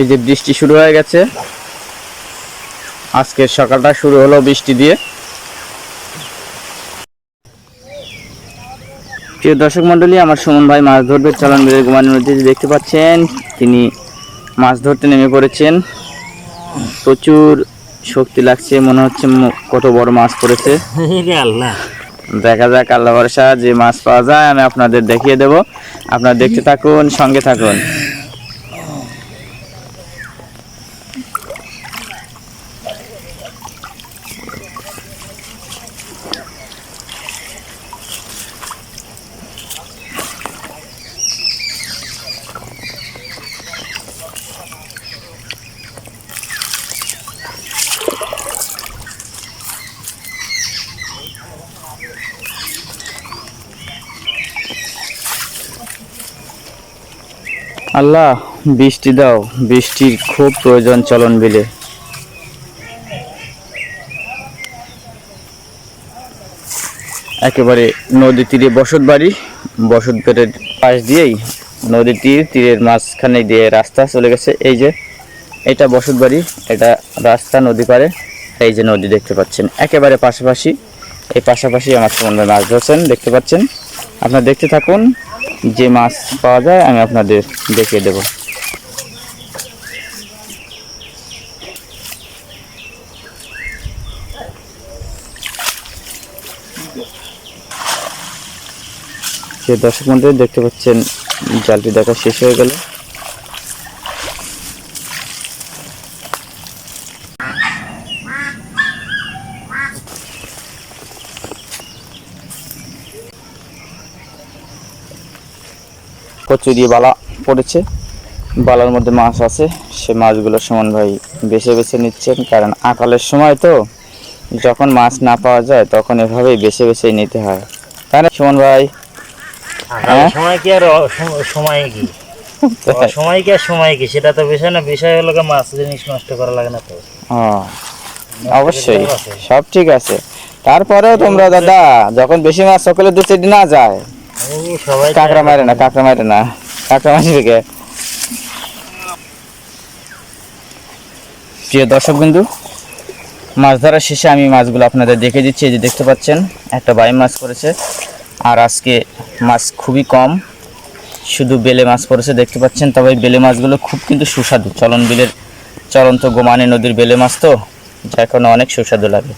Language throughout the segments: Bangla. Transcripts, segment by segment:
এই যে বৃষ্টি শুরু হয়ে গেছে। আজকের সকালটা শুরু হলো বৃষ্টি দিয়ে। প্রিয় দর্শক মন্ডলী আমার সুমন ভাই মাছ ধরবে। চালান বেড়ে গুমানি নদীতে দেখতে পাচ্ছেন তিনি মাছ ধরতে নেমে পড়েছেন। প্রচুর শক্তি লাগছে মনে হচ্ছে কত বড় মাছ পড়েছে। আল্লাহ। দেখা যাক আল্লাহ ভরসা যে মাছ পাওয়া যায় আমি আপনাদের দেখিয়ে দেব। আপনারা দেখতে থাকুন সঙ্গে থাকুন। আল্লাহ, বৃষ্টি দাও। বৃষ্টির খুব প্রয়োজন চলন বিলে। একেবারে নদী তীরে বসত বাড়ি। বসত বাড়ির পাশ দিয়েই নদী তীর, তীরের মাঝখানে দিয়ে রাস্তা চলে গেছে। এই যে, এটা বসত বাড়ি, এটা রাস্তা নদী পারে এই যে নদী দেখতে পাচ্ছেন। একেবারে পাশাপাশি, এই পাশাপাশি আমার সম্বন্ধে মাছ ধরছেন দেখতে পাচ্ছেন। আপনারা দেখতে থাকুন। যে মাছ পাওয়া যায়, আমি আপনাদের দেখিয়ে দেব। সে দর্শক মন্ডলী দেখতে পাচ্ছেন, জালটি দেখা শেষ হয়ে গেল। কচুরি বালা পড়েছে। বালার মধ্যে মাছ আছে। সে মাছগুলো সমান ভাই বেছে বেছে নিচ্ছেন। কারণ আকালের সময় তো যখন মাছ না পাওয়া যায় তখন এভাবেই বেছে বেছে নিতে হয়। তাই না সুমন ভাই? হ্যাঁ? সময় কি আর সময় কি? সময় কি আর সময় কি? সেটা তো বিষয় না। বিষয় হলো মাছ জিনিস নষ্ট করা লাগে না তো। অবশ্যই। সব ঠিক আছে। তারপরেও তোমরা দাদা যখন বেশি মাছ সকলে দু চারটি না যায় কাঁকড়া মারে না, কাঁকড়া মারে না। কাঁকড়া মারবে কে? প্রিয় দর্শক বিন্দু, মাছ ধরার শেষে আমি মাছগুলো আপনাদের দেখে দিচ্ছি, এই যে দেখতে পাচ্ছেন, একটা বাই মাছ পড়েছে। আর আজকে মাছ খুবই কম, শুধু বেলে মাছ পড়েছে, দেখতে পাচ্ছেন। তবে বেলে মাছগুলো খুব কিন্তু সুস্বাদু। চলন বিলের চলন্ত গোমানি নদীর বেলে মাছ তো যা কারণে অনেক সুস্বাদু লাগে।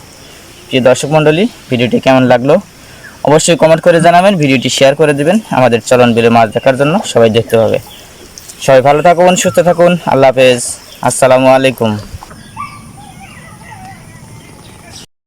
প্রিয় দর্শক মণ্ডলী, ভিডিওটি কেমন লাগল? অবশ্যই কমেন্ট করে জানাবেন, ভিডিওটি শেয়ার করে দিবেন, আমাদের চলন বিলে মাছ দেখার জন্য সবাই দেখতে হবে সবাই ভালো থাকুন, সুস্থ থাকুন, আল্লাহ হাফেজ, আসসালামু আলাইকুম।